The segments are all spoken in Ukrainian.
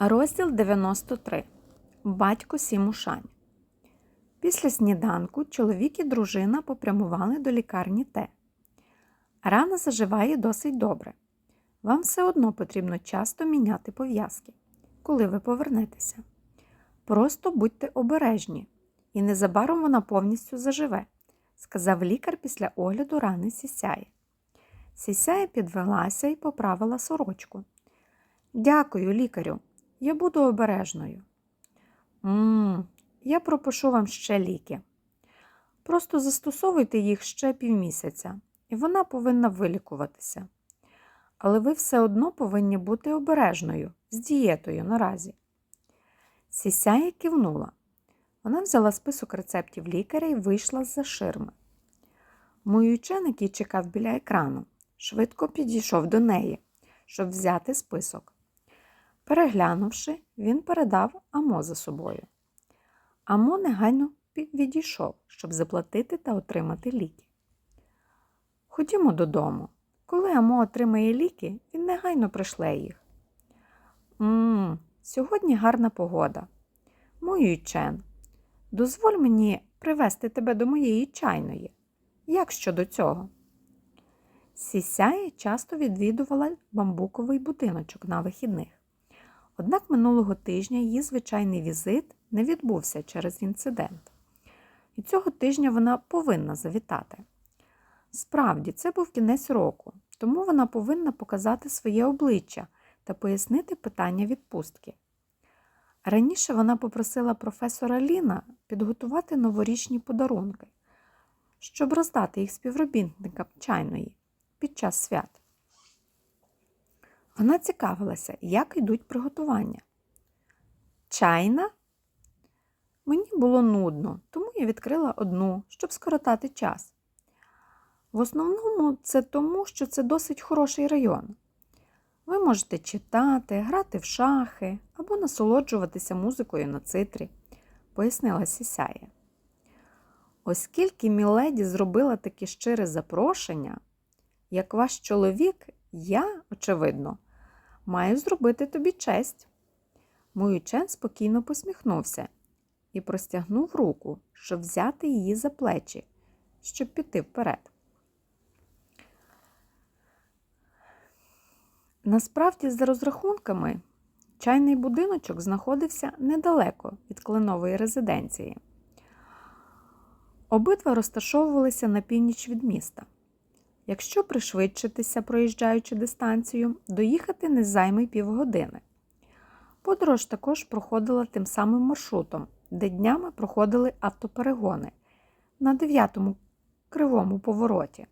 Розділ 93. Батько Сімушань. Після сніданку чоловік і дружина попрямували до лікарні Т. Рана заживає досить добре. Вам все одно потрібно часто міняти пов'язки, коли ви повернетеся. Просто будьте обережні, і незабаром вона повністю заживе, сказав лікар після огляду рани Сісяї. Сісяя підвелася і поправила сорочку. Дякую, лікарю. Я буду обережною. Мм, я пропишу вам ще ліки. Просто застосовуйте їх ще півмісяця, і вона повинна вилікуватися. Але ви все одно повинні бути обережною з дієтою наразі. Сісяя кивнула. Вона взяла список рецептів лікаря і вийшла з-за ширми. Мій ученик, який чекав біля екрану, швидко підійшов до неї, щоб взяти список. Переглянувши, він передав Амо за собою. Амо негайно відійшов, щоб заплатити та отримати ліки. Ходімо додому. Коли Амо отримає ліки, він негайно пришле їх. Мм, сьогодні гарна погода. Мою чен, дозволь мені привезти тебе до моєї чайної. Як щодо цього? Сісяє часто відвідувала бамбуковий будиночок на вихідних. Однак минулого тижня її звичайний візит не відбувся через інцидент. І цього тижня вона повинна завітати. Справді, це був кінець року, тому вона повинна показати своє обличчя та пояснити питання відпустки. Раніше вона попросила професора Ліна підготувати новорічні подарунки, щоб роздати їх співробітникам чайної під час свят. Вона цікавилася, як йдуть приготування. Чайна? Мені було нудно, тому я відкрила одну, щоб скоротати час. В основному це тому, що це досить хороший район. Ви можете читати, грати в шахи або насолоджуватися музикою на цитрі, пояснила Сісяє. Оскільки Міледі зробила таке щире запрошення, як ваш чоловік, я, очевидно, маю зробити тобі честь. Муючен спокійно посміхнувся і простягнув руку, щоб взяти її за плечі, щоб піти вперед. Насправді, за розрахунками, чайний будиночок знаходився недалеко від кленової резиденції. Обидва розташовувалися на північ від міста. Якщо пришвидшитися, проїжджаючи дистанцію, доїхати не займе півгодини. Подорож також проходила тим самим маршрутом, де днями проходили автоперегони на дев'ятому кривому повороті.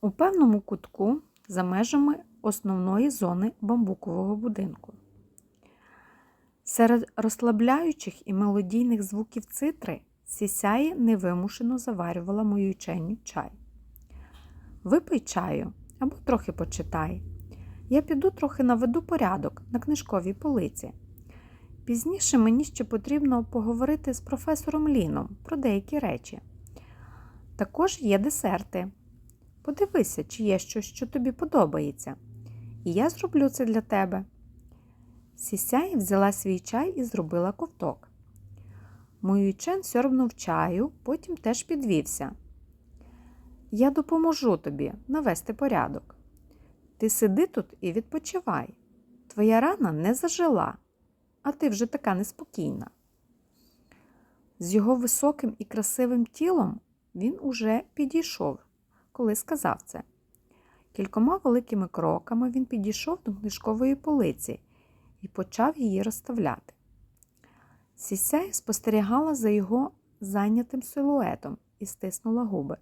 У певному кутку за межами основної зони бамбукового будинку. Серед розслабляючих і мелодійних звуків цитри сісяї невимушено заварювала мою чайню чай. Випий чаю або трохи почитай. Я піду трохи наведу порядок на книжковій полиці. Пізніше мені ще потрібно поговорити з професором Ліном про деякі речі. Також є десерти. Подивися, чи є щось, що тобі подобається. І я зроблю це для тебе. Сісяй взяла свій чай і зробила ковток. Моючен сьорбнув чаю, потім теж підвівся. Я допоможу тобі навести порядок. Ти сиди тут і відпочивай. Твоя рана не зажила, а ти вже така неспокійна. З його високим і красивим тілом він уже підійшов, коли сказав це. Кількома великими кроками він підійшов до книжкової полиці і почав її розставляти. Сісяй спостерігала за його зайнятим силуетом і стиснула губи.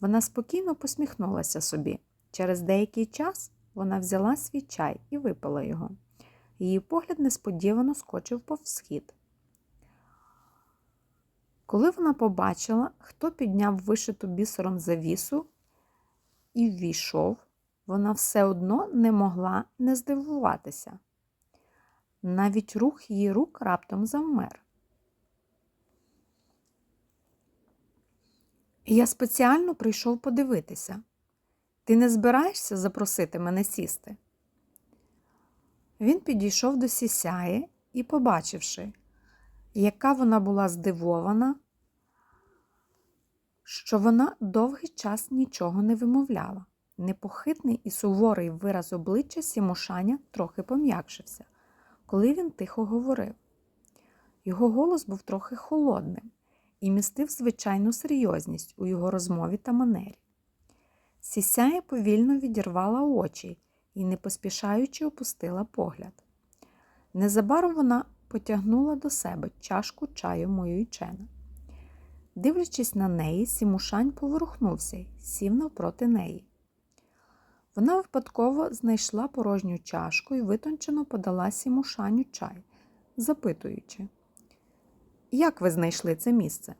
Вона спокійно посміхнулася собі. Через деякий час вона взяла свій чай і випила його. Її погляд несподівано скочив повз схід. Коли вона побачила, хто підняв вишиту бісером завісу і ввійшов, вона все одно не могла не здивуватися. Навіть рух її рук раптом завмер. Я спеціально прийшов подивитися. Ти не збираєшся запросити мене сісти? Він підійшов до сісяї і, побачивши, яка вона була здивована, що вона довгий час нічого не вимовляла. Непохитний і суворий вираз обличчя Сімушаня трохи пом'якшився, коли він тихо говорив. Його голос був трохи холодним і містив звичайну серйозність у його розмові та манері. Сісяя повільно відірвала очі і, не поспішаючи, опустила погляд. Незабаром вона потягнула до себе чашку чаю Моюйчена. Дивлячись на неї, Сімушань поворухнувся сів навпроти неї. Вона випадково знайшла порожню чашку і витончено подала Сімушаню чай, запитуючи, як ви знайшли це місце?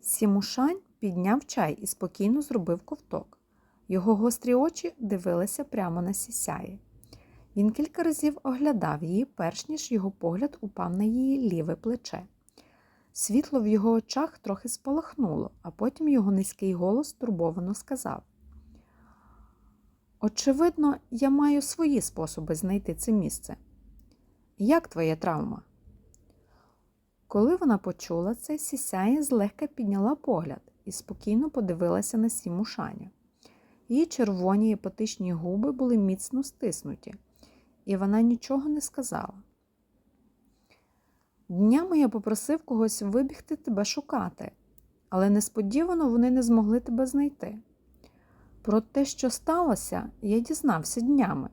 Сімушань підняв чай і спокійно зробив ковток. Його гострі очі дивилися прямо на сісяї. Він кілька разів оглядав її, перш ніж його погляд упав на її ліве плече. Світло в його очах трохи спалахнуло, а потім його низький голос турбовано сказав: Очевидно, я маю свої способи знайти це місце. Як твоя травма? Коли вона почула це, сісяє злегка підняла погляд і спокійно подивилася на сімушаня. Її червоні епатичні губи були міцно стиснуті, і вона нічого не сказала. Днями я попросив когось вибігти тебе шукати, але несподівано вони не змогли тебе знайти. Про те, що сталося, я дізнався днями.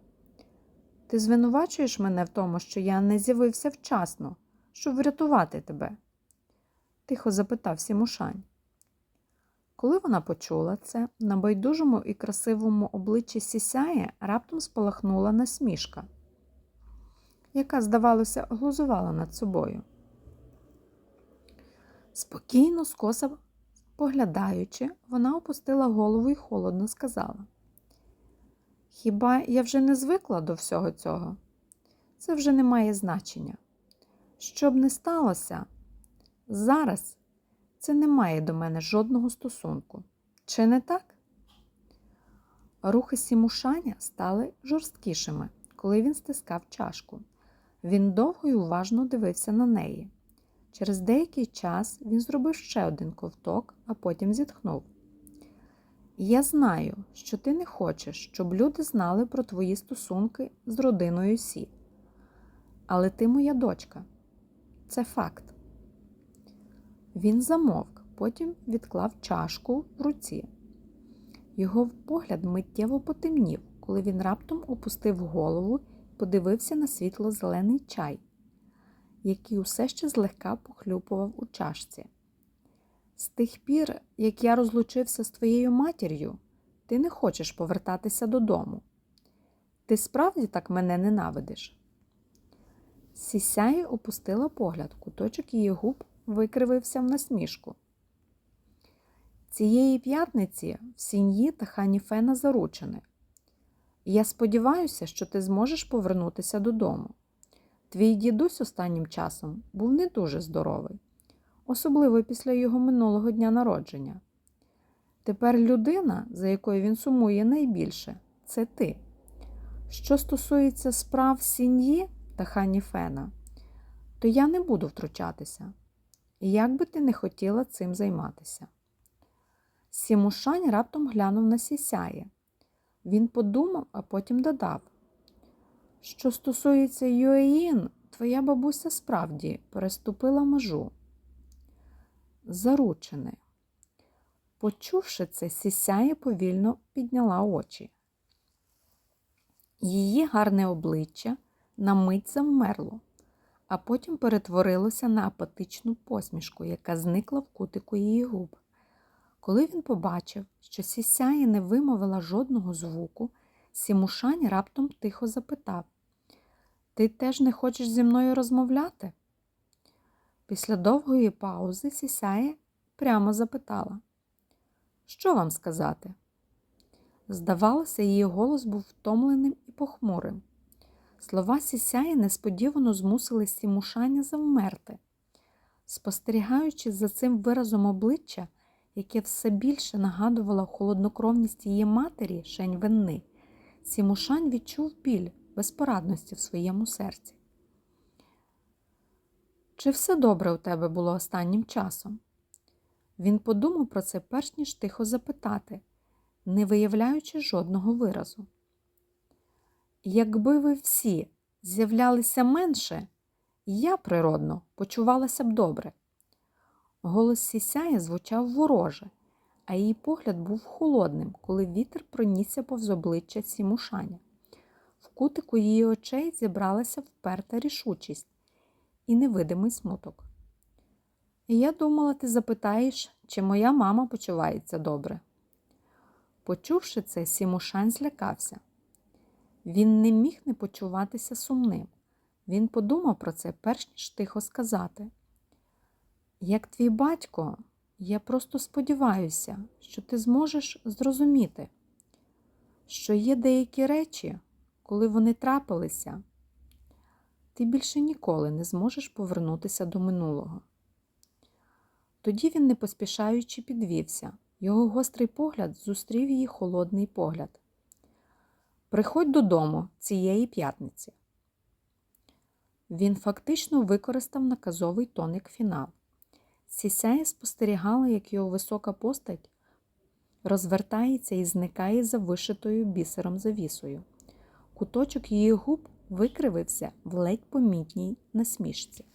Ти звинувачуєш мене в тому, що я не з'явився вчасно, щоб врятувати тебе? тихо запитав Сімушань. Коли вона почула це, на байдужому і красивому обличчі сісяє раптом спалахнула насмішка, яка, здавалося, глузувала над собою. Спокійно, скоса поглядаючи, вона опустила голову і холодно сказала: Хіба я вже не звикла до всього цього? Це вже не має значення. Що б не сталося, зараз це не має до мене жодного стосунку. Чи не так? Рухи сімушаня стали жорсткішими, коли він стискав чашку. Він довго й уважно дивився на неї. Через деякий час він зробив ще один ковток, а потім зітхнув. Я знаю, що ти не хочеш, щоб люди знали про твої стосунки з родиною Сі. Але ти моя дочка. Це факт. Він замовк, потім відклав чашку в руці. Його погляд миттєво потемнів, коли він раптом опустив голову подивився на світло-зелений чай, який усе ще злегка похлюпував у чашці. З тих пір, як я розлучився з твоєю матір'ю, ти не хочеш повертатися додому. Ти справді так мене ненавидиш? Сісяї опустила погляд, куточок її губ викривився в насмішку. Цієї п'ятниці в сім'ї та Ханіфена заручені. Я сподіваюся, що ти зможеш повернутися додому. Твій дідусь останнім часом був не дуже здоровий, особливо після його минулого дня народження. Тепер людина, за якою він сумує найбільше, це ти. Що стосується справ сім'ї та Ханіфена, то я не буду втручатися. Як би ти не хотіла цим займатися? Сімушань раптом глянув на сісяє. Він подумав, а потім додав. Що стосується Юеїн, твоя бабуся справді переступила межу. Заручене. Почувши це, сісяє повільно підняла очі. Її гарне обличчя на мить завмерло а потім перетворилося на апатичну посмішку, яка зникла в кутику її губ. Коли він побачив, що сісяє не вимовила жодного звуку, Сімушань раптом тихо запитав Ти теж не хочеш зі мною розмовляти? Після довгої паузи сісяє прямо запитала Що вам сказати? Здавалося, її голос був втомленим і похмурим. Слова сісяї несподівано змусили сімушання завмерти. Спостерігаючи за цим виразом обличчя, яке все більше нагадувало холоднокровність її матері Шень Венни, Сімушань відчув біль, безпорадності в своєму серці. Чи все добре у тебе було останнім часом? Він подумав про це перш ніж тихо запитати, не виявляючи жодного виразу. Якби ви всі з'являлися менше, я природно почувалася б добре. Голос сісяє звучав вороже, а її погляд був холодним, коли вітер пронісся повз обличчя сімушаня. В кутику її очей зібралася вперта рішучість і невидимий смуток. Я думала, ти запитаєш, чи моя мама почувається добре. Почувши це, Сімушань злякався. Він не міг не почуватися сумним. Він подумав про це, перш ніж тихо сказати. Як твій батько, я просто сподіваюся, що ти зможеш зрозуміти, що є деякі речі, коли вони трапилися, ти більше ніколи не зможеш повернутися до минулого. Тоді він, не поспішаючи, підвівся. Його гострий погляд зустрів її холодний погляд. Приходь додому цієї п'ятниці. Він фактично використав наказовий тоник фінал. Сісяє спостерігала, як його висока постать розвертається і зникає за вишитою бісером завісою. Куточок її губ викривився в ледь помітній насмішці.